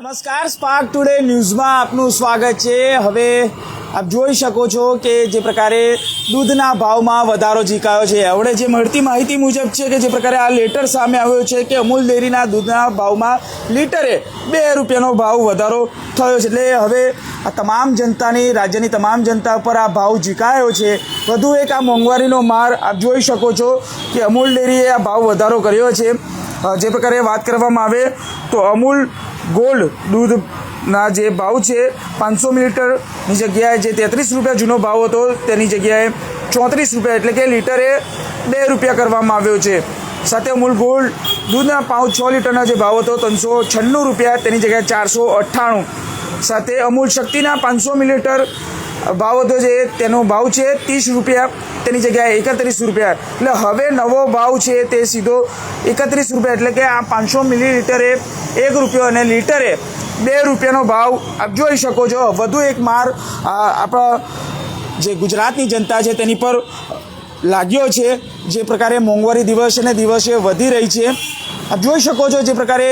નમસ્કાર spark today ન્યૂઝમાં આપનું સ્વાગત છે. હવે આપ જોઈ શકો છો કે જે પ્રકારે દૂધના ભાવમાં વધારો ઝીકાયો છે. હવે જે મળતી માહિતી મુજબ છે કે જે પ્રકારે આ લેટર સામે આવ્યો છે કે અમૂલ ડેરીના દૂધના ભાવમાં લીટરે બે રૂપિયાનો ભાવ વધારો થયો છે. એટલે હવે આ તમામ જનતાની, રાજ્યની તમામ જનતા પર આ ભાવ ઝીકાયો છે. વધુ એક આ મોંઘવારીનો માર આપ જોઈ શકો છો કે અમૂલ ડેરીએ આ ભાવ વધારો કર્યો છે. જે પ્રકારે વાત કરવામાં આવે તો અમૂલ ગોલ્ડ દૂધના જે ભાવ છે, પાંચસો મિલીટરની જગ્યાએ જે તેત્રીસ રૂપિયા જૂનો ભાવ હતો, તેની જગ્યાએ ચોત્રીસ રૂપિયા એટલે કે લીટરે બે રૂપિયા કરવામાં આવ્યો છે. સાથે અમૂલ ગોલ્ડ દૂધના પાઉચ છ લીટરના જે ભાવ હતો, ત્રણસો છન્નું રૂપિયા, તેની જગ્યાએ ચારસો અઠ્ઠાણું. સાથે અમૂલ શક્તિના પાંચસો મિલીલીટર ભાવ હતો જે તેનો ભાવ છે ત્રીસ રૂપિયા, તેની જગ્યાએ એકત્રીસ રૂપિયા. એટલે હવે નવો ભાવ છે તે સીધો એકત્રીસ રૂપિયા, એટલે કે આ પાંચસો મિલીલીટરે એક રૂપિયો અને લીટરે બે રૂપિયાનો ભાવ આપ જોઈ શકો છો. વધુ એક માર આપણા જે ગુજરાતની જનતા છે તેની પર લાગ્યો છે. જે પ્રકારે મોંઘવારી દિવસે ને દિવસે વધી રહી છે. આપ જોઈ શકો છો જે પ્રકારે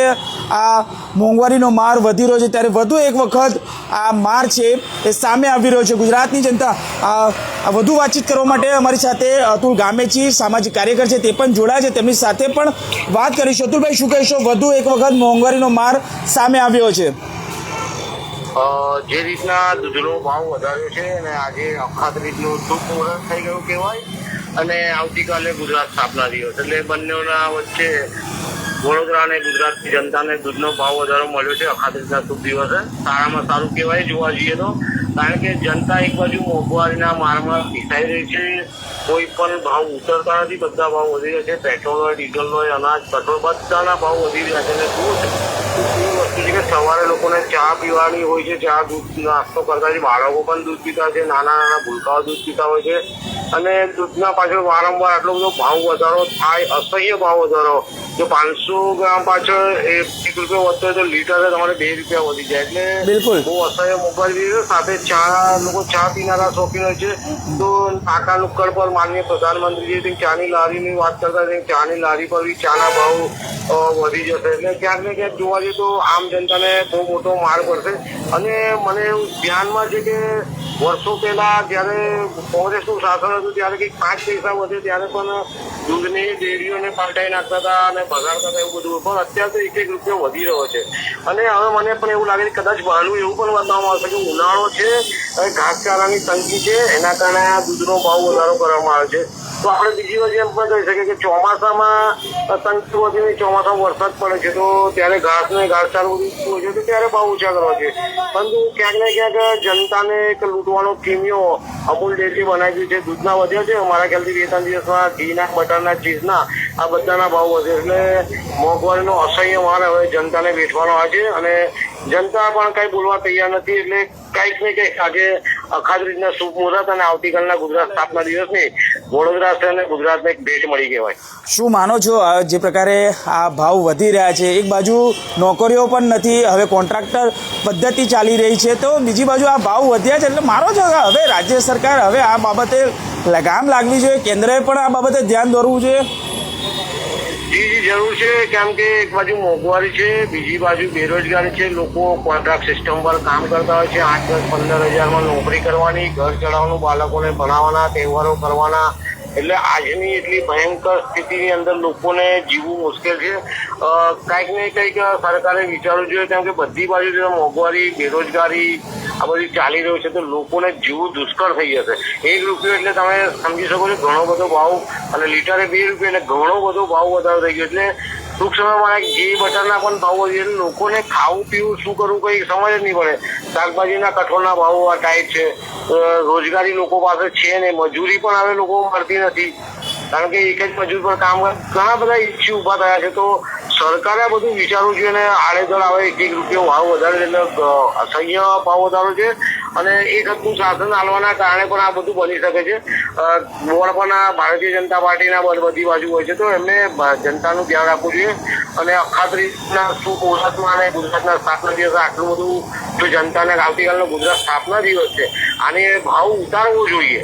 આ મોંઘવારીનો માર વધી રહ્યો છે. ત્યારે વધુ એક વખત આ માર છે એ સામે આવી રહ્યો છે. ગુજરાતની જનતા આ વધુ વાતચીત કરવા માટે અમારી સાથે અતુલ ગામેચી, સામાજિક કાર્યકર છે, તે પણ જોડાયા છે. તેમની સાથે પણ વાત કરીશું. અતુલભાઈ, શું કહેશો? વધુ એક વખત મોંઘવારીનો માર સામે આવ્યો છે. જે રીતના દૂધનો ભાવ વધાર્યો છે અને આજે અખાત રીતનું શુભ મુહૂર્ત થઈ ગયું કહેવાય અને આવતીકાલે ગુજરાત સ્થાપના દિવસ. એટલે બંનેના વચ્ચે વડોદરા અને ગુજરાતની જનતાને દૂધનો ભાવ વધારો મળ્યો છે. અખાત રીતના શુભ દિવસે સારામાં સારું કહેવાય, જોવા જઈએ તો. કારણ કે જનતા એક બાજુ મોંઘવારીના મારમાં પીસાઈ રહી છે. કોઈ પણ ભાવ ઉતરતા નથી. બધા ભાવ વધી રહ્યા છે. પેટ્રોલ હોય, ડીઝલ હોય, અનાજ, પેટ્રોલ બધાના ભાવ વધી રહ્યા છે. અને શું એ વસ્તુ છે કે સવારે લોકોને ચા પીવાની હોય છે. ચા દૂધ નાસ્તો કરતા છે. બાળકો પણ દૂધ પીતા છે. નાના નાના ભૂલકાઓ દૂધ પીતા હોય છે. અને દૂધના પાછળ વારંવાર આટલો બધો ભાવ વધારો થાય, અસહ્ય ભાવ વધારો જો પાંચસો ગ્રામ પાછળ એક રૂપિયો વધતો હોય તો લીટર તમારે બે રૂપિયા વધી જાય. એટલે બિલકુલ. બહુ અસહ્ય મોંઘવારી છે સાથે ચા લોકો ચા પીનારા શોખીન હોય છે. તો નાકા નુક્કડ પર માનનીય પ્રધાનમંત્રીજી જે ચાની લારીની વાત કરતા ચાની લારી પર બી ચાના ભાવ વધી જશે. એટલે ક્યાંક ને ક્યાંક જોવા જઈએ તો આમ જનતાને બહુ મોટો માર પડશે. અને મને એવું ધ્યાનમાં છે કે વર્ષો પહેલા જ્યારે કોંગ્રેસનું શાસન હતું ત્યારે કંઈક પાંચ પૈસા વધે ત્યારે પણ દૂધની ડેરીઓને પાલટાઈ નાખતા હતા અને બગાડતા હતા એવું બધું પણ અત્યારે તો એક એક રૂપિયો વધી રહ્યો છે. અને હવે મને પણ એવું લાગે છે કદાચ બહારનું એવું પણ બતાવવામાં આવશે કે ઉનાળો છે ઘાસચારાની તંગી છે, એના કારણે આ દૂધનો ભાવ વધારો કરવામાં આવે છે. તો આપણે બીજી વખત એમ પણ કહી શકીએ કે ચોમાસામાં તંગી વધીને ચોમાસામાં વરસાદ પડે છે. તો ત્યારે ઘાસ ને ઘાસચારો હોય છે? તો ત્યારે ભાવ ઓછા કરવા છે પરંતુ ક્યાંક ને ક્યાંક જનતાને એક લૂંટવાનો કિમિયો અમૂલ ડેરી બનાવી છે. દૂધના વધ્યા છે. મારા ખ્યાલથી બે ત્રણ દિવસમાં ઘીના બટરના ચીઝના આ બધાના ભાવ વધે એટલે મોંઘવારીનો અસહ્ય માર હવે જનતાને વેઠવાનો આવે છે. અને જનતા પણ કઈ બોલવા તૈયાર નથી. એટલે કંઈક ને કંઈક આજે અખાત રીતના શુભ મુહૂર્ત અને આવતીકાલના ગુજરાત સ્થાપના દિવસની વડોદરા અને ગુજરાતને એક ભેટ મળી કહેવાય. શું માનો છો? જે પ્રકારે આ ભાવ વધી રહ્યા છે, એક બાજુ નોકરીઓ પણ નથી, હવે કોન્ટ્રાક્ટર પદ્ધતિ ચાલી રહી છે, તો બીજી બાજુ આ ભાવ વધ્યા છે, એટલે મારો છો હવે રાજ્ય સરકાર હવે આ બાબતે લગામ લાગવી જોઈએ, કેન્દ્રએ પણ આ બાબતે ધ્યાન દોરવું જોઈએ. જી જી, જરૂર છે. કેમ કે એક બાજુ મોંઘવારી છે, બીજી બાજુ બેરોજગારી છે. લોકો કોન્ટ્રાક્ટ સિસ્ટમ પર કામ કરતા હોય છે. આઠ, દસ, પંદર હજારમાં નોકરી કરવાની, ઘર ચડાવવાનું બાળકોને ભણાવવાના, તહેવારો કરવાના. એટલે આજની એટલી ભયંકર સ્થિતિની અંદર લોકોને જીવવું મુશ્કેલ છે. કાંઈક ને કંઈક સરકારે વિચારવું જોઈએ. કેમ કે બધી બાજુ મોંઘવારી, બેરોજગારી આ બધું ચાલી રહ્યું છે તો લોકોને જીવવું દુષ્કર થઈ જશે. એક રૂપિયો એટલે તમે સમજી શકો છો ઘણો બધો ભાવ અને લીટરે બે રૂપિયા એટલે ઘણો બધો ભાવ વધારો થઈ ગયો. એટલે ટૂંક સમયમાં ઘી બટરના પણ ભાવ વધી એટલે લોકોને ખાવું, પીવું, શું કરવું કંઈ સમજ જ નહીં પડે. શાકભાજીના કઠોળના ભાવો આ ટાઈટ છે. રોજગારી લોકો પાસે છે ને, મજૂરી પણ હવે લોકો મળતી નથી. કારણ કે એક જ મજૂર પર કામ ઘણા બધા ઇસ્યુ ઊભા થયા છે. તો સરકારે બધું વિચારવું જોઈએ અને આડેધડ આવે એક એક રૂપિયો ભાવ વધારે એટલે અસહ્ય ભાવ વધારો છે. અને એક હતું શાસન હાલવાના કારણે પણ આ બધું બની શકે છે. બોર્ડ પણ ભારતીય જનતા પાર્ટીના બધી બાજુ હોય છે, તો એમને જનતાનું ધ્યાન રાખવું જોઈએ. અને અખાત્રીના શું મુહૂર્તમાં અને ગુજરાતના સ્થાપના દિવસે આટલું બધું જો જનતાને આવતીકાલનો ગુજરાત સ્થાપના દિવસ છે, આને ભાવ ઉતારવો જોઈએ.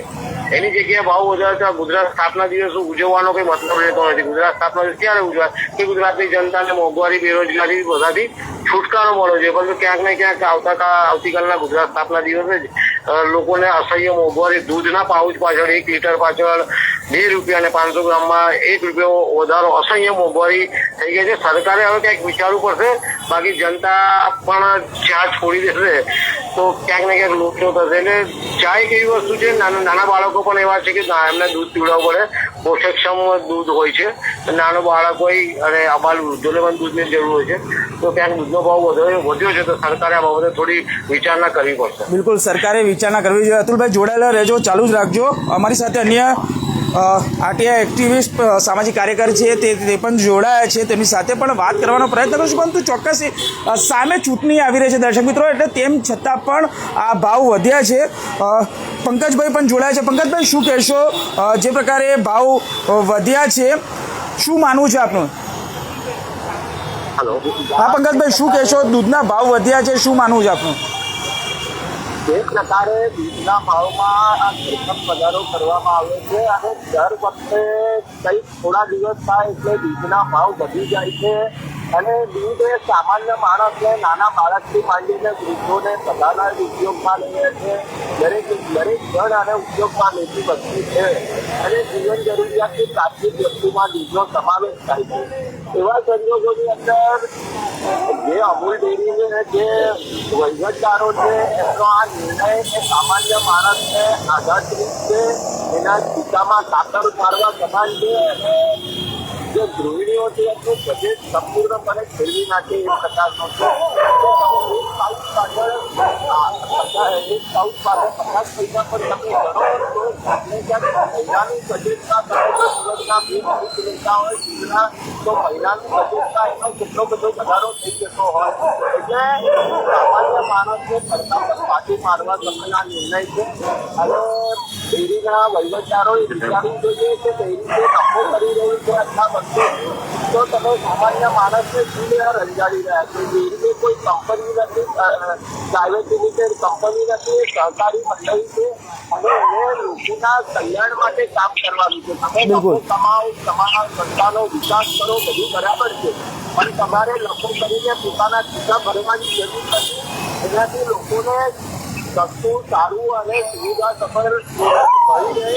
એની જગ્યાએ ભાવ વધારે છે ગુજરાત સ્થાપના દિવસ ઉજવવાનો કોઈ મતલબ રહેતો નથી. ગુજરાત સ્થાપના દિવસ ક્યારે ઉજવાય? કે ગુજરાતની જનતાને મોંઘવારી, બેરોજગારી બધાથી છુટકારો મળ્યો છે. પરંતુ ક્યાંક ને ક્યાંક આવતા આવતીકાલના ગુજરાત સ્થાપના દિવસે જ લોકોને અસહ્ય મોંઘવારી, દૂધના પાઉચ પાછળ એક લીટર પાછળ બે રૂપિયા અને પાંચસો ગ્રામમાં એક રૂપિયો વધારો, અસહ્ય મોંઘવારી થઈ ગઈ છે. સરકારે હવે કંઈક વિચારવું પડશે. બાકી જનતા પણ ચા છોડી દેશે તો ક્યાંક ને ક્યાંક લોચો થશે. એટલે ચા એક એવી વસ્તુ છે, નાના બાળકો પણ એવા છે કે એમને દૂધ પીવડાવવું પડે. પોષકક્ષમ દૂધ હોય છે. નાનો બાળક હોય અને અબાલ વૃદ્ધોને પણ દૂધની જરૂર હોય છે. તો ક્યાંક દૂધનો ભાવ વધ્યો વધ્યો છે, તો સરકારે આ બાબતે થોડી વિચારણા કરવી પડશે. બિલકુલ, સરકારે વિચારણા કરવી જોઈએ. અતુલભાઈ, જોડાયેલા રહેજો, ચાલુ જ રાખજો. અમારી સાથે અન્ય આરટીઆઈ એક્ટિવિસ્ટ સામાજિક કાર્યકર છે તે તે પણ જોડાયા છે. તેમની સાથે પણ વાત કરવાનો પ્રયત્ન કરું છું પરંતુ ચોક્કસ સામે ચૂંટણી આવી રહી છે દર્શક મિત્રો એટલે તેમ છતાં પણ આ ભાવ વધ્યા છે. પંકજભાઈ પણ જોડાયા છે. પંકજભાઈ શું કહેશો? જે પ્રકારે ભાવ વધ્યા છે શું માનવું છે આપનું? હલો હા પંકજભાઈ શું કહેશો? દૂધના ભાવ વધ્યા છે શું માનવું છે આપનું? જે પ્રકારે દૂધના ભાવમાં આ ધરખમ વધારો કરવામાં આવે છે અને દર વખતે કંઈક થોડા દિવસ થાય એટલે દૂધના ભાવ વધી જાય છે અને દૂધ એ સામાન્ય માણસને નાના બાળકથી માંડીને વૃદ્ધોને બધાના ઉપયોગમાં લઈએ છે. દરેક દરેક જણ અને ઉપયોગમાં લેતી વસ્તુ છે. અને જીવન જરૂરિયાતની પ્રાથમિક વસ્તુમાં દૂધનો સમાવેશ થાય છે. એવા સંજોગોની અંદર, જે અમૂલ ડેરીને જે વહીવટદારો છે, એમનો આ નિર્ણય એ સામાન્ય માણસને આઘાતરૂપ છે, એના ટીકામાં કાતર મારવા સમાન છે, અને જે ગૃહિણીઓ છે, એમનું બજેટ સંપૂર્ણપણે ફેરવી નાખે એ પ્રકારનો છે. પાછળ સાઉથ પાછળ પચાસ પૈસા પર તમે ગણો તો મહિનાની બજેટમાં તમે હોય દૂધના તો મહિલાની બજેટમાં એનો કેટલો બધો વધારો થઈ જતો હોય એટલે સામાન્ય માણસને સરકાર પાછી મારવા સમયના નિર્ણય છે અને ડેરીના વહીવટદારોએ વિચારવું જોઈએ કે કઈ રીતે નફો કરી રહ્યું છે આટલા વર્ષો તો તમે સામાન્ય માણસને લેવા રંજાડી રહ્યા છો? ડેરીની કોઈ કંપની નથી પ્રાઇવેટ લિમિટેડ કંપની નથી એ સહકારી મંડળી છે અને એને લોકોના કલ્યાણ માટે કામ કરવાનું છે. તમે લોકો કમાઓ તમારા સંસ્થાનો વિકાસ કરો બધું બરાબર છે. પણ તમારે લોકો કરીને પોતાના ખિસ્સા ભરવાની જરૂર નથી. એનાથી લોકોને સસ્તું સારું અને સુવિધા સફળ મળી રહે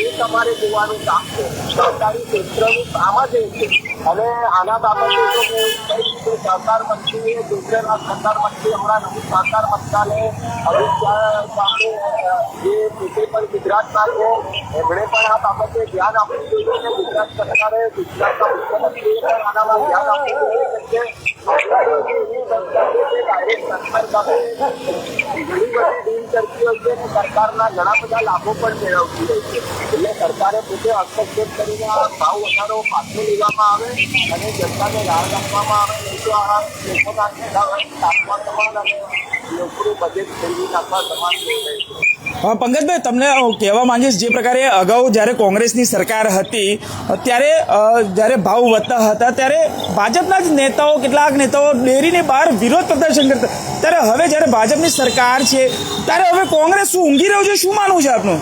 એ તમારે જોવાનું કામ છે. સરકારી ક્ષેત્રનું કામ જ એ છે. અને આના બાબતે તો હું કહીશ કે સહકાર મંત્રીએ ગુજરાતના સહકાર મંત્રી હમણાં નવું સહકાર મંત્રાલય અમિત શાહ જે પોતે પણ ગુજરાતના છે એમણે પણ આ બાબતે ધ્યાન આપવું જોઈએ કે ગુજરાત સરકારે ગુજરાતના મુખ્યમંત્રીએ પણ આનામાં ધ્યાન આપવું જોઈએ કે સરકારના ઘણા બધા લાભો પણ મેળવતી હોય છે. એટલે સરકારે પોતે હસ્તક્ષેપ કરીને આ ભાવ વધારો પાછો લેવામાં આવે. અને જનતાને રાહત આપવામાં આવે નહીં તો આ લોકોના તાપમાન સમાન અને લોકોનું બજેટ ફેરવી નાખવા સમાન થઈ જાય છે. પંકજભાઈ, તમને કહેવા માંગીશ, જે પ્રકારે અગાઉ જ્યારે કોંગ્રેસની સરકાર હતી ત્યારે જ્યારે ભાવ વધતા હતા, ત્યારે ભાજપના જ નેતાઓ, કેટલાક નેતાઓ ડેરીને બહાર વિરોધ પ્રદર્શન કરતા ત્યારે હવે જ્યારે ભાજપની સરકાર છે, ત્યારે હવે કોંગ્રેસ શું ઊંઘી રહ્યું છે? શું માનવું છે આપનું?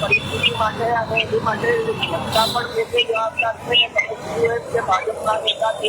પરિસ્થિતિ માટે અને એની માટે જવાબદાર છે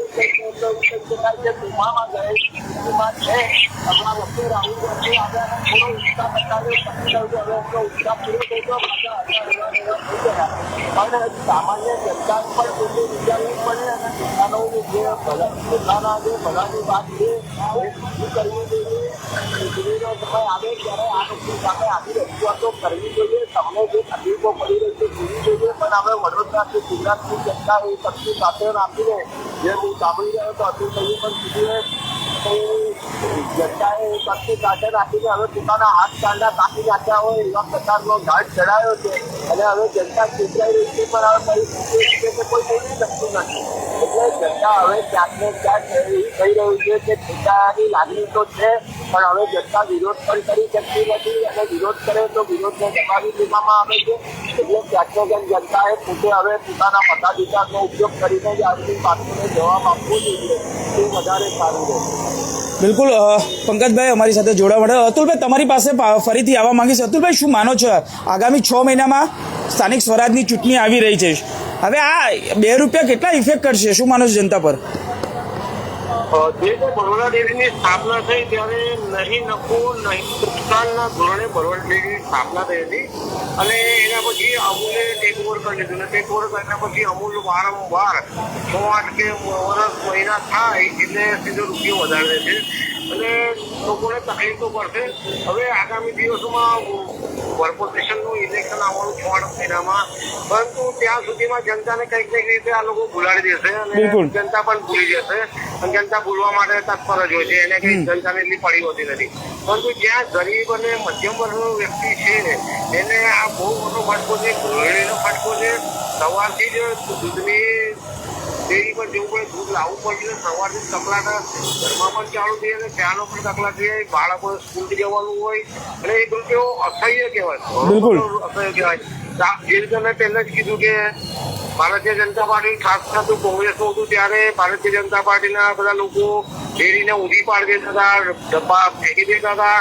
અને જે સામાન્ય જનતા પણ પોતે વિચારવું પડે અને જે ભલા પોતાના જે ભલાની વાત છે એ કરવું જોઈએ ચૂંટણીનો સમય આવે ત્યારે આ લોકો સામે આવી રજૂઆતો કરવી જોઈએ તમને જે તકલીફો પડી રહી છે જોવી જોઈએ પણ હવે વડોદરાથી ગુજરાતની જનતા એ શક્તિ સાથે રાખીને જે હું સાંભળી રહ્યો હતો અતુલ ભાઈએ પણ કીધું જનતાએ કચ્છી કાઢે રાખીને હવે પોતાના હાથ કાંડા કાપી નાખ્યા હોય એવા પ્રકારનો ઘાટ ચડાયો છે અને હવે જનતા ચૂંટાઈ રહી છે પણ હવે કોઈ કહી શકતું નથી એટલે જનતા હવે ક્યાંક ને એવી કહી રહ્યું છે કે જનતાની લાગણી તો છે પણ હવે જનતા વિરોધ પણ કરી શકતી નથી અને વિરોધ કરે તો વિરોધને દબાવી દેવામાં આવે છે એટલે ક્યાંક ક્યાંક જનતાએ પોતે હવે પોતાના મતાધિકારનો ઉપયોગ કરીને જ આજની પાર્ટીને જવાબ આપવો જોઈએ તે વધારે સારું રહેશે બિલકુલ પંકજભાઈ અમારી સાથે જોડાવા માટે. અતુલભાઈ, તમારી પાસે ફરીથી આવવા માંગીશ. અતુલભાઈ, શું માનો છો? આગામી છ મહિનામાં સ્થાનિક સ્વરાજની ચૂંટણી આવી રહી છે. હવે આ બે રૂપિયા કેટલા ઇફેક્ટ કરશે? શું માનો છો જનતા પર? જે તે બરોડા ડેરીની સ્થાપના થઈ ત્યારે નહીં નફો નહીં નુકસાનના ધોરણે બરોડા ડેરીની સ્થાપના થઈ હતી. અને એના પછી અમૂલે ટેક ઓવર કરી લીધું અને ટેક ઓવર કર્યા પછી અમૂલ વારંવાર છ આઠ કે વર્ષ મહિના થાય એટલે સીધો રૂપિયો વધારે છે. અને લોકોને તકલીફ તો પડશે. હવે આગામી દિવસોમાં કોર્પોરેશનનું ઇલેક્શન આવવાનું છ આઠ મહિનામાં. પરંતુ ત્યાં સુધીમાં જનતાને કંઈક કંઈક રીતે આ લોકો ભૂલાડી દેશે અને જનતા પણ ભૂલી જશે. અને જનતા ભૂલવા માટે તત્પર જ હોય છે. એને કઈ જનતાને એટલી પડી હોતી નથી. પરંતુ જ્યાં ગરીબ અને મધ્યમ વર્ગનો વ્યક્તિ છે એને આ બહુ મોટો ફટકો છે ગૃહિણીનો ફટકો છે. સવારથી જ દૂધની ડેરી પર જવું પડે દૂધ લાવવું પડશે સવારથી તકલાટ ઘરમાં પણ ચાલુ થઈ અને ત્યાંનો પણ તકલાટ થઈ જાય. બાળકો સ્કૂલ જવાનું હોય અને એક રૂપિયો અસહ્ય કહેવાય. અસહ્ય કહેવાય. જે રીતે મેં પહેલાં જ કીધું કે ભારતીય જનતા પાર્ટી ખાસ થતું કોંગ્રેસનું હતું ત્યારે ભારતીય જનતા પાર્ટીના બધા લોકો ડેરીને ઊંધી પાડી દેતા હતા ફેંકી દેતા હતા.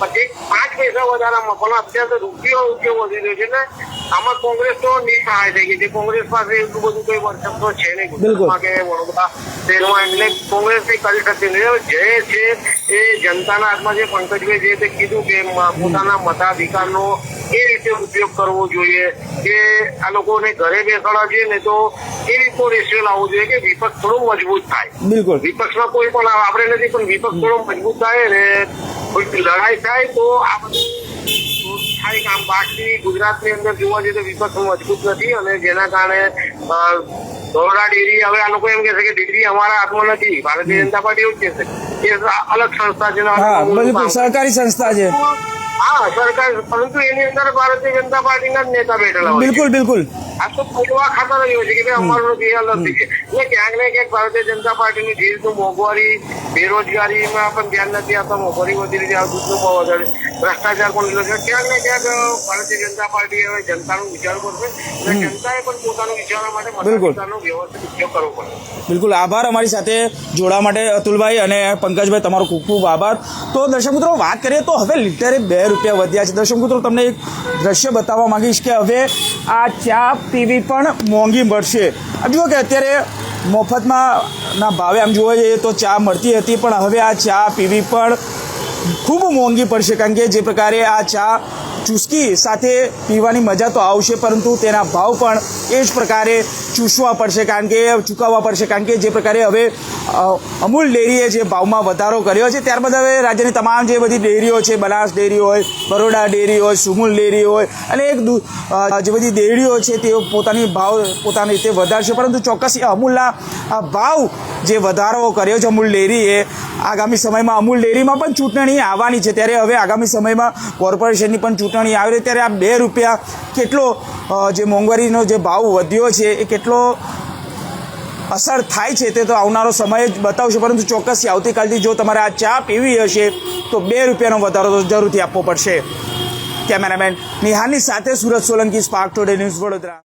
પછી પાંચ પૈસા વધારામાં પણ અત્યારે રૂપિયો રૂપિયો વધી રહ્યો છે ને આમાં કોંગ્રેસ તો નિસહાય થઈ ગઈ છે કોંગ્રેસ પાસે એટલું બધું કઈ વર્ચસ્વ તો છે નહીં ગુજરાતમાં કે વડોદરા શહેરમાં એટલે કોંગ્રેસ કઈ કરી શકતી નહીં. જે છે એ જનતાના હાથમાં જે પંકજભાઈ જે તે કીધું કે પોતાના મતાધિકારનો એ રીતે ઉપયોગ કરવો જોઈએ કે આ લોકોને ઘરે બેસાડવા જોઈએ ને તો એ રીતનો રેશિયો લાવવો જોઈએ કે વિપક્ષ થોડું મજબૂત થાય. બિલકુલ. વિપક્ષમાં કોઈ પણ આપણે નથી પણ વિપક્ષ થોડો મજબૂત થાય ને કોઈ લડાઈ થાય તો આ બધું થાય કામ. બાકી ગુજરાતની અંદર જોવા જઈએ તો વિપક્ષ મજબૂત નથી અને જેના કારણે ધોરડા ડેરી હવે આ લોકો એમ કહે છે કે ડેરી અમારા હાથમાં નથી. ભારતીય જનતા પાર્ટી એવું જ કહેશે કે અલગ સંસ્થા છે સરકારી સંસ્થા છે. હા સરકાર પરંતુ એની અંદર ભારતીય જનતા પાર્ટીના જ નેતા બેઠેલા બિલકુલ બિલકુલ. આ તો પૂરવા ખાતર જ હોય છે કે અમારું નથી એ અલગ છે એટલે ક્યાંક ને ક્યાંક ભારતીય જનતા પાર્ટીની જે તો મોંઘવારી બેરોજગારીમાં પણ ધ્યાન નથી આવતા મોંઘવારી વધી રહી છે આ દૂધનું ભાવ વધારે ભ્રષ્ટાચાર પણ લીધો છે. ક્યાંક ને ક્યાંક ભારતીય જનતા પાર્ટી હવે જનતાનું વિચાર કરશે અને જનતાએ પણ પોતાનું વિચારવા માટે બિલકુલ. મતાધિકારનો વ્યવસ્થિત ઉપયોગ કરવો પડે. બિલકુલ. આભાર અમારી સાથે જોડાવા માટે અતુલભાઈ અને પંકજભાઈ તમારો ખૂબ ખૂબ આભાર. તો દર્શક મિત્રો વાત કરીએ તો હવે લીટરે બે રૂપિયા વધ્યા છે. દર્શક મિત્રો તમને એક દ્રશ્ય બતાવવા માંગીશ કે હવે આ ચા પીવી પણ મોંઘી મળશે. જુઓ કે અત્યારે મફતમાં ના ભાવે આમ જોવા જઈએ તો ચા મળતી હતી, પણ હવે આ ચા પીવી પણ ખૂબ મોંઘી પડશે, કારણ કે જે પ્રકારે આ ચા ચૂસકી સાથે પીવાની મજા તો આવશે, પરંતુ તેના ભાવ પણ એ જ પ્રકારે ચૂસવા પડશે, કારણ કે ચૂકવવા પડશે, કારણ કે જે પ્રકારે હવે અમૂલ ડેરીએ જે ભાવમાં વધારો કર્યો છે, ત્યારબાદ હવે રાજ્યની તમામ જે બધી ડેરીઓ છે, બનાસ ડેરી હોય, બરોડા ડેરી હોય, સુમુલ ડેરી હોય, અને એક જે બધી ડેરીઓ છે, તેઓ પોતાની ભાવ, પોતાની રીતે વધારશે. પરંતુ ચોક્કસ અમૂલના ભાવ જે વધારો કર્યો છે અમૂલ ડેરીએ, આગામી સમયમાં અમૂલ ડેરીમાં પણ ચૂંટણી આવવાની છે. ત્યારે હવે આગામી સમયમાં કોર્પોરેશનની પણ ચૂંટણી આવી રહી ત્યારે આ બે રૂપિયા કેટલો જે મોંઘવારીનો જે ભાવ વધ્યો છે, એ કેટલો અસર થાય છે તે તો આવનારો સમય જ બતાવશે. પરંતુ ચોક્કસ આવતીકાલથી જો તમારે આ ચા પીવી હશે, તો બે રૂપિયાનો વધારો તો જરૂરથી આપવો પડશે. કેમેરામેન નિહાની સાથે Surat Solanki Spark Today News Vadodara.